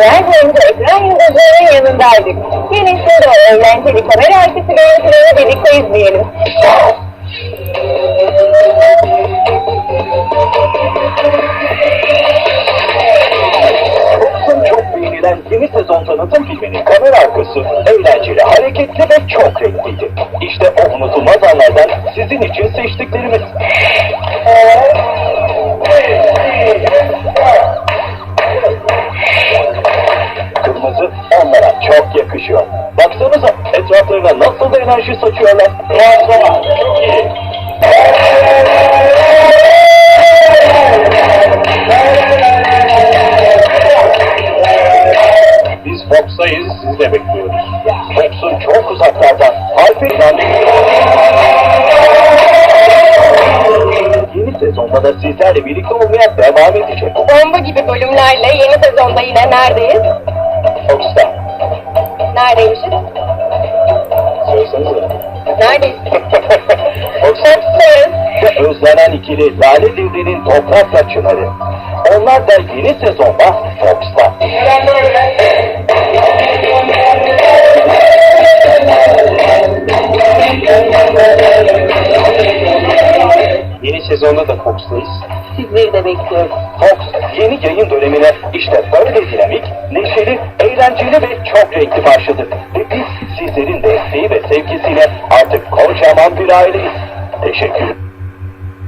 Yıllar boyunca ekran yıldızlarının yanındaydık. Gelin o eğlenceli kamera arkası görüntüleri birlikte izleyelim. Çok beğenilen yeni sezon tanıtım filminin kamera arkası eğlenceli, hareketli ve çok renkliydi. İşte o unutulmaz anlardan sizin için seçtiklerimiz. Kırmızı onlara çok yakışıyor. Baksanıza etraflarına nasıl da enerji saçıyorlar. Muazzam, çok iyi. Biz Fox'tayız, sizi de bekliyoruz. Fox'un çok uzaklardan, harf Yeni sezonda da sizlerle birlikte olmaya devam edecek. Bomba gibi bölümlerle yeni sezonda yine neredeyiz? Fox'ta. Neredeymişiz? Söylesenize. Neredeyiz? Ve özlenen ikili Lale Devri'nin Toprakla Çınarı. Onlar da yeni sezonda Fox'ta. Yeni sezonda da Fox'tayız. Sizleri de bekliyoruz. Fox yeni yayın dönemine işte böyle dinamik, başladı. Ve biz sizlerin desteği ve sevgisiyle artık kocaman bir aileyiz. Teşekkür